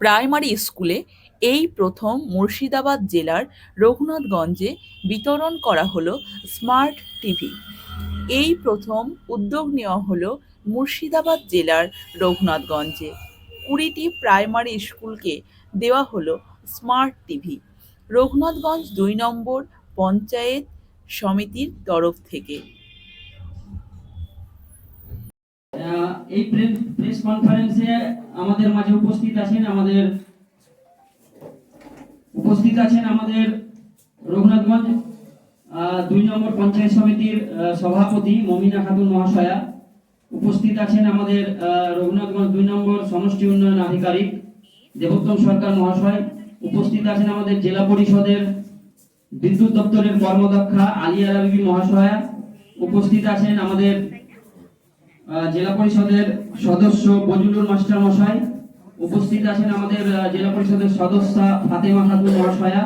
Primary স্কুলে এই প্রথম মুর্শিদাবাদ জেলার রঘুনাথগঞ্জে বিতরণ করা হলো স্মার্ট টিভি। এই প্রথম উদ্যোগ নেওয়া হলো মুর্শিদাবাদ জেলার রঘুনাথগঞ্জে। কুড়িটি প্রাইমারি স্কুলকে দেওয়া হলো স্মার্ট টিভি। রঘুনাথগঞ্জ দুই নম্বর পঞ্চায়েত সমিতির তরফ থেকে এই প্রেস কনফারেন্সে আমাদের মাঝে উপস্থিত আছেন আমাদের, উপস্থিত আছেন আমাদের রঘুনাথগঞ্জ দুই নম্বর পঞ্চায়েত সমিতির সভাপতি মমিনা খাতুন মহাশয়া। উপস্থিত আছেন আমাদের রঘুনাথগঞ্জ দুই নম্বর সমষ্টি উন্নয়ন আধিকারিক দেবোত্তম সরকার মহাশয়। উপস্থিত আছেন আমাদের জেলা পরিষদের বিদ্যুৎ দপ্তরের কর্মদক্ষা আলিয়া রাবিবি মহাশয়া। উপস্থিত আছেন আমাদের জেলা পরিষদের সদস্য বজলুর মাস্টার মশাই, উপস্থিত আছেন আমাদের জেলা পরিষদের সদস্যা ফাতেমা খাতুন মহাশয়া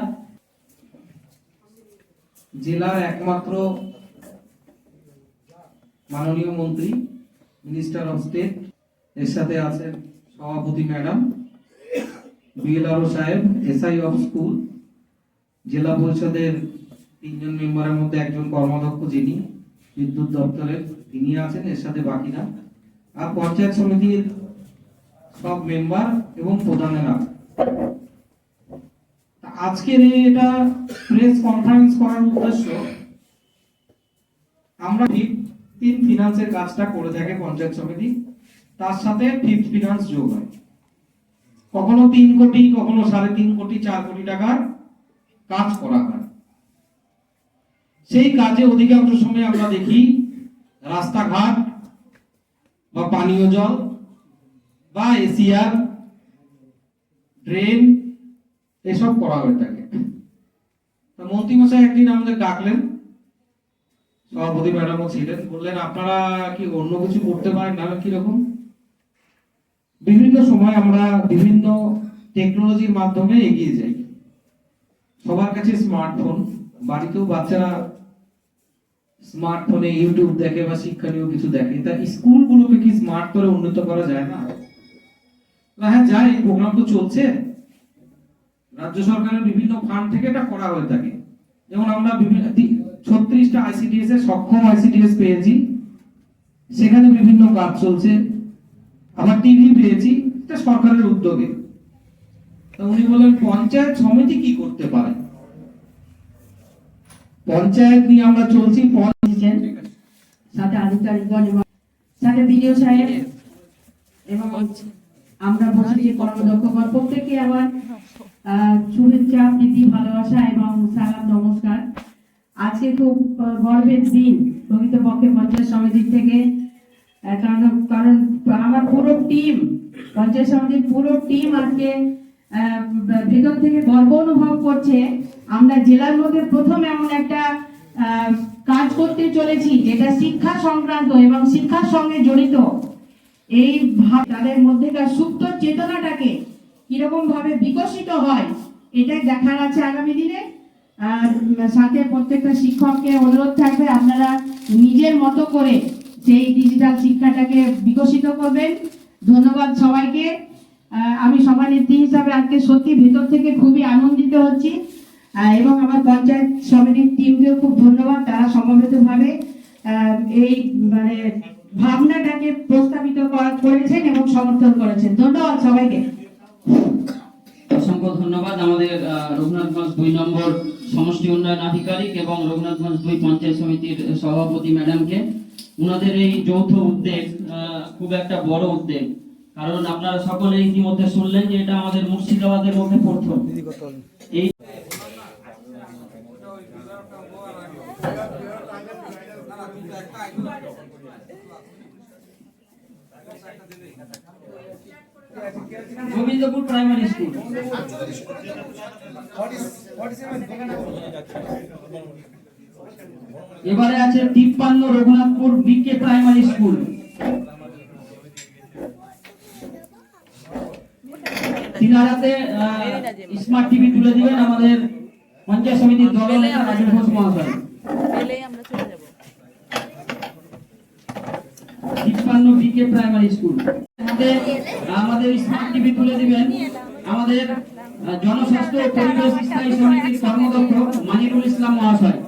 জেলার একমাত্র মাননীয় মন্ত্রী, মিনিস্টার অফ স্টেট, এর সাথে আছেন সভাপতি ম্যাডাম, বিএলআরও সাহেব, এসআই অফ স্কুল, জেলা পরিষদের তিনজন মেম্বারের মধ্যে একজন কর্মদক্ষ যিনি। বিদ্যুৎ দপ্তরের তিনি আছেন, এর সাথে বাকিরা। আর পঞ্চায়েত সমিতির সব মেম্বার এবং প্রধানেরা। আজকের এটা প্রেস কনফারেন্স করার উদ্দেশ্য, আমরা তিন ফিনান্সের কাজটা করে থাকে পঞ্চায়েত সমিতি, তার সাথে ফিফথ ফিনান্স যোগ হয়। কখনো তিন কোটি, কখনো সাড়ে তিন কোটি, চার কোটি টাকার কাজ করা হয়। সেই কাজে অধিকাংশ সময় আমরা দেখি রাস্তাঘাট বা পানীয় জল বা এসিয়ার ড্রেন এসব করা হয়ে থাকে। মন্ত্রী মশাই একদিন আমাদের ডাকলেন, সভাপতি ম্যাডামও ছিলেন, বললেন, আপনারা কি অন্য কিছু করতে পারেন না? কীরকম? বিভিন্ন সময় আমরা বিভিন্ন টেকনোলজির মাধ্যমে এগিয়ে যাই। সবার কাছে স্মার্টফোন বাড়িতেও বাচ্চারা স্মার্টফোনে, ইউটিউব দেখে বা শিক্ষণীয় কিছু দেখে, তা স্কুলগুলোকে কি স্মার্ট করে উন্নত করা যায় না? হ্যাঁ যায় প্রোগ্রাম তো চলছে। রাজ্য সরকারের বিভিন্ন ফান্ড থেকে এটা করা হয়ে থাকে। যেমন আমরা বিভিন্ন ছত্রিশটা আইসিডিএস এর সক্ষম আইসিডিএস পেয়েছি। সেখানে বিভিন্ন কাজ চলছে। আবার টিভি পেয়েছি, এটা সরকারের উদ্যোগে। উনি বলেন, পঞ্চায়েত সমিতি কি করতে পারে? পঞ্চায়েত নিয়ে আমরা চলছি পঞ্চ- দিয়েছেন সাথে আধিকারিকগণ এবং সাথে বিডিও সাহেব এবং আমরা বসেছি কর্মদক্ষগণ প্রত্যেকে আমার আহ, শুভেচ্ছা প্রীতি ভালোবাসা এবং সালাম নমস্কার। আজকে খুব গর্বের দিন প্রকৃতপক্ষে পঞ্চায়েত সমিতির থেকে। কারণ কারণ আমার পুরো টিম পঞ্চায়েত সমিতির পুরো টিম আজকে ভেতর থেকে গর্ব অনুভব করছে। আমরা জেলার মধ্যে প্রথম এমন একটা কাজ করতে চলেছি, যেটা শিক্ষা সংক্রান্ত এবং শিক্ষার সঙ্গে জড়িত। এই ভাব তাদের মধ্যেকার সুপ্ত চেতনাটাকে কীরকম ভাবে বিকশিত হয়, এটাই দেখার আছে আগামী দিনে। আর সাথে প্রত্যেকটা শিক্ষককে অনুরোধ থাকবে, আপনারা নিজের মতো করে সেই ডিজিটাল শিক্ষাটাকে বিকশিত করবেন। ধন্যবাদ সবাইকে। আমি সভানেত্রী হিসাবে আজকে সত্যি ভেতর থেকে খুবই আনন্দিত হচ্ছি। এবং আমার পঞ্চায়েত সমিতির টিমকেও খুব ধন্যবাদ। তারা সমবেতভাবে এই মানে ভাবনাটাকে প্রস্তাবিত করেছেন এবং সমর্থন করেছেন। ধন্যবাদ সবাইকে। অসংখ্য ধন্যবাদ। আমাদের রঘুনাথগঞ্জ দুই নম্বর সমষ্টি উন্নয়ন আধিকারিক এবং রঘুনাথগঞ্জ দুই পঞ্চায়েত সমিতির সভাপতি ম্যাডামকে। ওনাদের এই যৌথ উদ্যোগ খুব একটা বড় উদ্যোগ। কারণ আপনারা সকলে ইতিমধ্যে শুনলেন যে এটা আমাদের মুর্শিদাবাদের মধ্যে প্রথম। এই গোবিন্দপুর প্রাইমারি স্কুল এবারে আছে তিপ্পান্ন রঘুনাথপুর বিকে প্রাইমারি স্কুল তিনারাতে স্মার্ট টিভি তুলে দিবেন আমাদের পঞ্চায়েত সমিতির দল রাজু ঘোষ মহাশয় পেলেই আমরা চলে যাব বিকে প্রাইমারি স্কুল আমাদের স্মার্ট টিভি তুলে দিবেন। আমাদের জনস্বাস্থ্য পরিবেশ স্থায়ী সমিতির কর্মদক্ষ মানিরুল ইসলাম মহাশয়।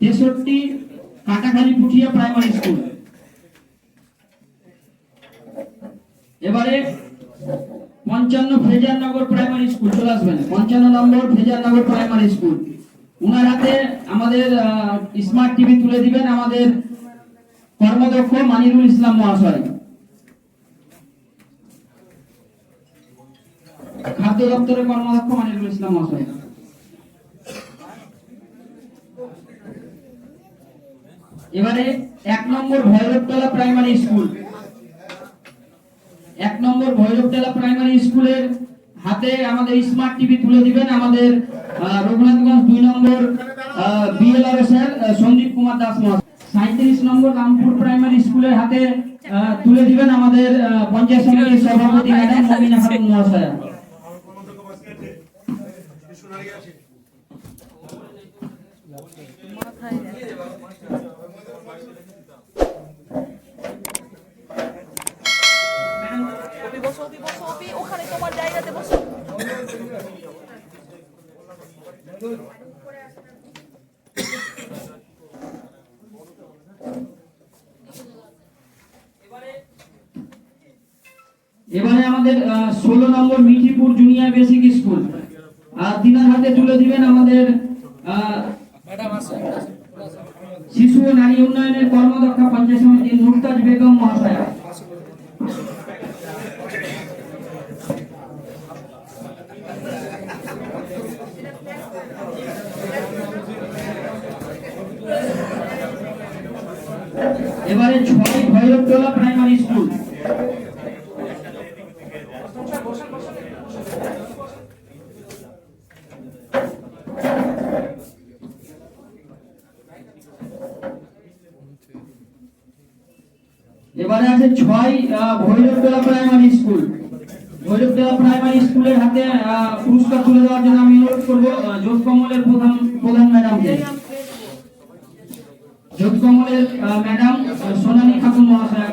তেষট্টি কাটাখালী পুঠিয়া প্রাইমারি স্কুল এবারে পঞ্চান্ন ফেজারনগর প্রাইমারি স্কুল চলে আসবেন। পঞ্চান্ন নম্বর ফেজারনগর প্রাইমারি স্কুল উনার হাতে আমাদের স্মার্ট টিভি তুলে দিবেন আমাদের কর্মদক্ষ মানিরুল ইসলাম মহাশয়। খাদ্য দপ্তরের কর্মদক্ষ মানিরুল ইসলাম মহাশয়। এবারে এক নম্বর ভৈরবতলা প্রাইমারি স্কুল এক নম্বর ভৈরবতলা প্রাইমারি স্কুলের হাতে আমাদের স্মার্ট টিভি তুলে দিবেন আমাদের রঘুনাথগঞ্জ দুই নম্বর বিএলআর স্যার সন্দীপ কুমার দাস মহাশয়। সাঁত্রিশ নম্বর রামপুর প্রাইমারি স্কুলের হাতে তুলে দিবেন আমাদের পঞ্চায়েত সমিতির সভাপতি ম্যাডাম মমিনা খাতুন মহাশয়া। ওখানে তোমার জায়গাতে বসো। এবারে আমাদের ষোলো নম্বর মিঠিপুর জুনিয়র বেসিক স্কুল। আর তিনার হাতে তুলে দিবেন আমাদের শিশু ও নারী উন্নয়নের কর্মদক্ষা পঞ্চায়েত সমিতির মুমতাজ বেগম মহাশয়া। এবারে ছয় ভৈরবটোলা প্রাইমারি স্কুল। এবারে আছে ছয় আহ, Bhairabtola primary school. Bhairabtola primary স্কুলের হাতে পুরস্কার তুলে দেওয়ার জন্য আমি অনুরোধ করব জোট কমলের প্রধান প্রধান ম্যাডামকে। যোগকমলের ম্যাডাম সোনালী ঠাকুর মহাশয়